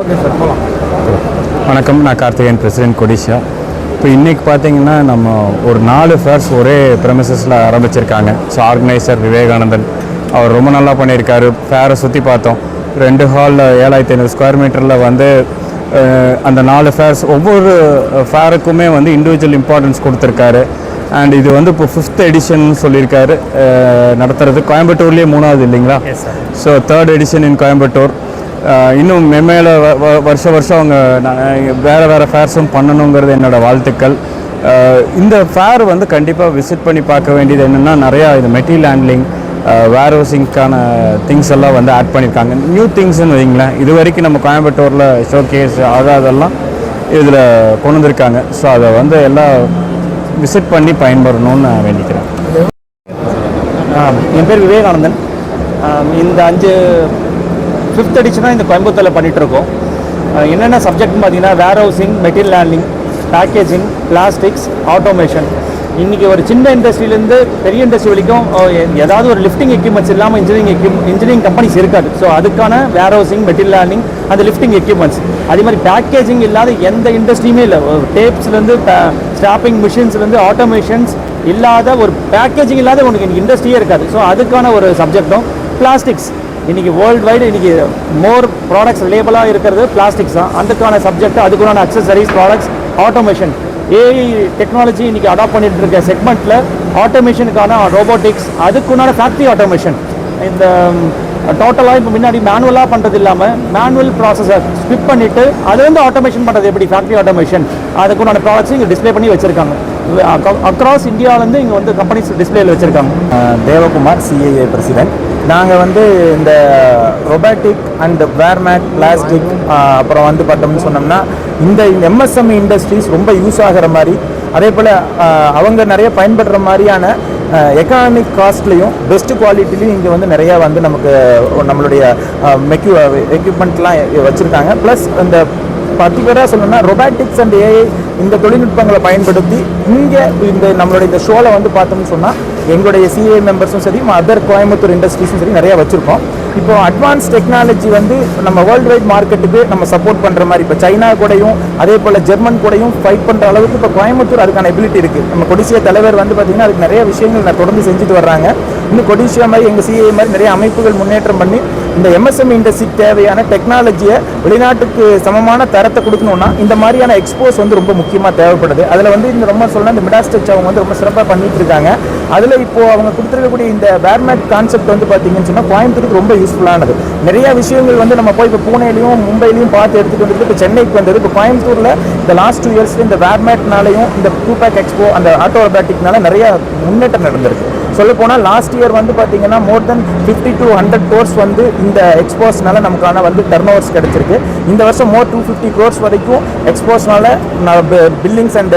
Okay sir போகலாம் வணக்கம் நான் கார்த்திகேயன் பிரசிடென்ட் கொடிஷா இப்போ இன்றைக்கி பார்த்தீங்கன்னா நம்ம ஒரு நாலு ஃபேர்ஸ் ஒரே ப்ரெமிசஸில் ஆரம்பிச்சிருக்காங்க. ஸோ ஆர்கனைசர் விவேகானந்தன் அவர் ரொம்ப நல்லா பண்ணியிருக்காரு. ஃபேரை சுற்றி பார்த்தோம். ரெண்டு ஹாலில் ஏழாயிரத்தி ஐநூறு ஸ்கொயர் மீட்டரில் வந்து அந்த நாலு ஃபேர்ஸ் ஒவ்வொரு ஃபேருக்குமே வந்து இண்டிவிஜுவல் இம்பார்ட்டன்ஸ் கொடுத்துருக்காரு. அண்ட் இது வந்து இப்போ ஃபிஃப்த் எடிஷன் சொல்லியிருக்காரு. நடத்துறது கோயம்புத்தூர்லேயே மூணாவது இல்லைங்களா? So third edition in Coimbatore. இன்னும் மென்மேல வ- வ- வருஷம் வருஷம் அவங்க வேறு வேறு ஃபேர்ஸும் பண்ணணுங்கிறது என்னோட வாழ்த்துக்கள். இந்த ஃபேர் வந்து கண்டிப்பாக விசிட் பண்ணி பார்க்க வேண்டியது என்னென்னா நிறையா இது மெட்டீரியல் ஹேண்ட்லிங் வேர் ஹவுசிங்க்கான திங்ஸ் எல்லாம் வந்து ஆட் பண்ணியிருக்காங்க நியூ திங்ஸ்னு வைங்களேன் இது வரைக்கும் நம்ம கோயம்புத்தூரில் ஷோ கேஸ் ஆகாதெல்லாம் இதில் கொண்டு வந்திருக்காங்க. ஸோ அதை வந்து எல்லாம் விசிட் பண்ணி பயன்படணும்னு நான் வேண்டிக்கிறேன். என் பேர் விவேகானந்தன். இந்த அஞ்சு ஃபிஃப்த் எடிஷனாக இந்த கோயம்புத்தூரில் பண்ணிகிட்ருக்கோம் என்னென்ன சப்ஜெக்ட்னு பார்த்தீங்கன்னா warehousing material handling packaging plastics automation இன்றைக்கி ஒரு சின்ன இண்டஸ்ட்ரியிலேருந்து பெரிய இண்டஸ்ட்ரி வரைக்கும் ஏதாவது ஒரு லிஃப்டிங் எக்யூப்மெண்ட்ஸ் இல்லாமல் இன்ஜினியரிங் எக்யூப் இன்ஜினியரிங் கம்பெனிஸ் இருக்காது. ஸோ அதுக்கான வேர் ஹவுசிங் மெட்டீரியல் ஹேண்ட்லிங் அந்த லிஃப்டிங் எக்யூப்மெண்ட்ஸ் அதே மாதிரி பேக்கேஜிங் இல்லாத எந்த இண்டஸ்ட்ரியுமே இல்லை. டேப்ஸ்லேருந்து ஸ்டாப்பிங் மிஷின்ஸ்லேருந்து ஆட்டோமேஷன்ஸ் இல்லாத ஒரு பேக்கேஜிங் இல்லாத உனக்கு இண்டஸ்ட்ரியே இருக்காது. ஸோ அதுக்கான ஒரு சப்ஜெக்டும் பிளாஸ்டிக்ஸ் இன்றைக்கி வேர்ல்டு வைடு இன்றைக்கி மோர் ப்ராடக்ட்ஸ் ரிலேபிளாக இருக்கிறது பிளாஸ்டிக்ஸ் தான். அதுக்கான சப்ஜெக்ட் அதுக்குண்டான accessories products automation AI technology இன்றைக்கி அடாப்ட் பண்ணிட்டு இருக்க செக்மெண்ட்டில் ஆட்டோமேஷனுக்கான ரோபோட்டிக்ஸ் அதுக்குண்டான ஃபேக்ட்ரி ஆட்டோமேஷன் இந்த டோட்டலாக இப்போ முன்னாடி மேனுவலாக பண்ணுறது இல்லாமல் மேனுவல் ப்ராசஸை ஸ்கிப் பண்ணிவிட்டு அது வந்து ஆட்டோமேஷன் பண்ணுறது எப்படி? ஃபேக்ட்ரி ஆட்டோமேஷன் அதுக்குண்டான ப்ராடக்ட்ஸ் இங்கே டிஸ்ப்ளே பண்ணி வச்சுருக்காங்க. அக்ராஸ் இந்தியாவிலேருந்து இங்கே வந்து கம்பெனிஸ் டிஸ்பிளேயில் வச்சுருக்காங்க. தேவகுமார் சிஏஏ பிரசிடென்ட் நாங்கள் வந்து இந்த ரொபாட்டிக் அண்ட் வேர்மேட் பிளாஸ்டிக் அப்புறம் வந்து பார்த்தோம்னு சொன்னோம்னா இந்த எம்எஸ்எம்இ இண்டஸ்ட்ரீஸ் ரொம்ப யூஸ் ஆகிற மாதிரி அதே போல் அவங்க நிறைய பயன்படுற மாதிரியான எக்கனாமிக் காஸ்ட்லேயும் பெஸ்ட் குவாலிட்டிலையும் இங்கே வந்து நிறையா வந்து நமக்கு நம்மளுடைய மெக்யூ எக்யூப்மெண்ட்லாம் வச்சுருக்காங்க. ப்ளஸ் இந்த பர்டிகுலராக சொல்லணும்னா ரொபாட்டிக்ஸ் அண்ட் ஏஐ இந்த தொழில்நுட்பங்களை பயன்படுத்தி இங்கே இந்த நம்மளுடைய இந்த ஷோவில் வந்து பார்த்தோம்னு சொன்னால் எங்களுடைய சிஏ மெம்பர்ஸும் சரி அதர் கோயம்புத்தூர் இண்டஸ்ட்ரீஸும் சரி நிறையா வச்சுருக்கோம். இப்போ அட்வான்ஸ் டெக்னாலஜி வந்து நம்ம வேர்ல்டு வைட் மார்க்கெட்டுக்கு நம்ம சப்போர்ட் பண்ணுற மாதிரி இப்போ சைனா கூடயும் அதே போல் ஜெர்மன் கூடயும் ஃபைட் பண்ணுற அளவுக்கு இப்போ கோயம்புத்தூர் அதுக்கான எபிலிட்டி இருக்குது நம்ம கொடிசிய தலைவர் வந்து பார்த்திங்கன்னா அதுக்கு நிறைய விஷயங்கள் நான் தொடர்ந்து செஞ்சுட்டு வர்றாங்க. இன்னும் கொடிசியா மாதிரி எங்கள் சிஏ மாதிரி நிறைய அமைப்புகள் முன்னேற்றம் பண்ணி இந்த எம்எஸ்எம் இண்டஸ்ட்ரிக்கு தேவையான டெக்னாலஜியை வெளிநாட்டுக்கு சமமான தரத்தை கொடுக்கணும்னா இந்த மாதிரியான எக்ஸ்போஸ் வந்து ரொம்ப முக்கியமாக தேவைப்படுது. அதில் வந்து இந்த ரொம்ப சொல்லணும் இந்த மிடாஸ்டச் அவங்க வந்து ரொம்ப சிறப்பாக பண்ணிட்டு இருக்காங்க. அதில் இப்போது அவங்க கொடுத்துருக்கக்கூடிய இந்த வேர்மேட் கான்செப்ட் வந்து பார்த்தீங்கன்னு சொன்னால் கோயம்புத்தூருக்கு ரொம்ப யூஸ்ஃபுல்லானது நிறையா விஷயங்கள் வந்து நம்ம போய் இப்போ பூனேலையும் மும்பையிலையும் பார்த்து எடுத்துகிட்டு வந்துட்டு இப்போ சென்னைக்கு வந்தது. இப்போ கோயம்புத்தூரில் இந்த லாஸ்ட் டூ இயர்ஸ்ல இந்த வேர்மேட்னாலையும் இந்த டூ பேக் எக்ஸ்போ அந்த ஆட்டோ ரொபாட்டிக்னால நிறைய முன்னேற்றம் நடந்திருக்கு. சொல்ல போனால் லாஸ்ட் இயர் வந்து பார்த்தீங்கன்னா more than fifty to hundred crores வந்து இந்த எக்ஸ்போஸ்னால நமக்கான வந்து டர்ன் ஓவர்ஸ் கிடைச்சிருக்கு. இந்த வருஷம் மோர் டூ ஃபிஃப்டி கோர்ஸ் வரைக்கும் எக்ஸ்போஸ்னால பில்லிங்ஸ் அண்ட்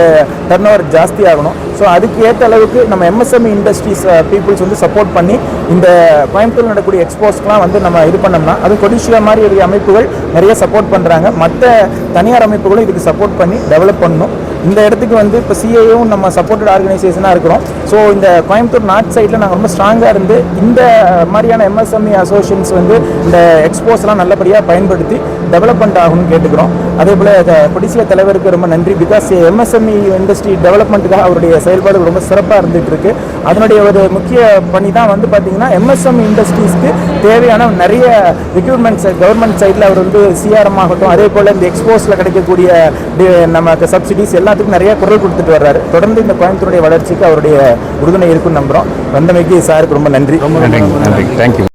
டர்ன் ஓவர் ஜாஸ்தி ஆகணும். ஸோ அதுக்கு ஏற்ற அளவுக்கு நம்ம எம்எஸ்எம்இ இண்டஸ்ட்ரீஸ் பீப்புள்ஸ் வந்து சப்போர்ட் பண்ணி இந்த கோயம்புத்தூர் நடக்கூடிய எக்ஸ்போஸ்க்குலாம் வந்து நம்ம இது பண்ணோம்னா அது கொடிஷியா மாதிரி அமைப்புகள் நிறைய சப்போர்ட் பண்ணுறாங்க மற்ற தனியார் அமைப்புகளும் இதுக்கு சப்போர்ட் பண்ணி டெவலப் பண்ணணும். இந்த இடத்துக்கு வந்து இப்போ சிஏயும் நம்ம சப்போர்ட்டட் ஆர்கனைசேஷனாக இருக்கிறோம். ஸோ இந்த கோயம்புத்தூர் நார்த் சைடில் நாங்கள் ரொம்ப ஸ்ட்ராங்காக இருந்து இந்த மாதிரியான எம்எஸ்எம்இ அசோசியேஷன்ஸ் வந்து இந்த எக்ஸ்போஸ்லாம் நல்லபடியாக பயன்படுத்தி டெவலப்மெண்ட் ஆகும்னு கேட்டுக்கிறோம். அதே போல் பிடிச்சிய தலைவருக்கு ரொம்ப நன்றி. பிகாஸ் எம்எஸ்எம்இ இண்டஸ்ட்ரி டெவலப்மெண்ட்டுக்காக அவருடைய செயல்பாடு ரொம்ப சிறப்பாக இருந்துகிட்டு இருக்கு அதனுடைய ஒரு முக்கிய பணி தான் வந்து பார்த்தீங்கன்னா எம்எஸ்எம்இ இண்டஸ்ட்ரீஸ்க்கு தேவையான நிறைய ரெக்யூர்மெண்ட்ஸ் கவர்மெண்ட் சைடில் அவர் வந்து சிஆர்எம் ஆகட்டும் அதே போல் இந்த எக்ஸ்போஸில் கிடைக்கக்கூடிய நம்ம நமக்கு சப்சிடிஸ் எல்லாத்துக்கும் நிறைய குரல் கொடுத்துட்டு வர்றாரு. தொடர்ந்து இந்த கோயம்புத்தூருடைய வளர்ச்சிக்கு அவருடைய உறுதுணை இருக்குன்னு நம்புகிறோம் வந்தமைக்கு சாருக்கு ரொம்ப நன்றி. நன்றி. நன்றி. தேங்க்யூ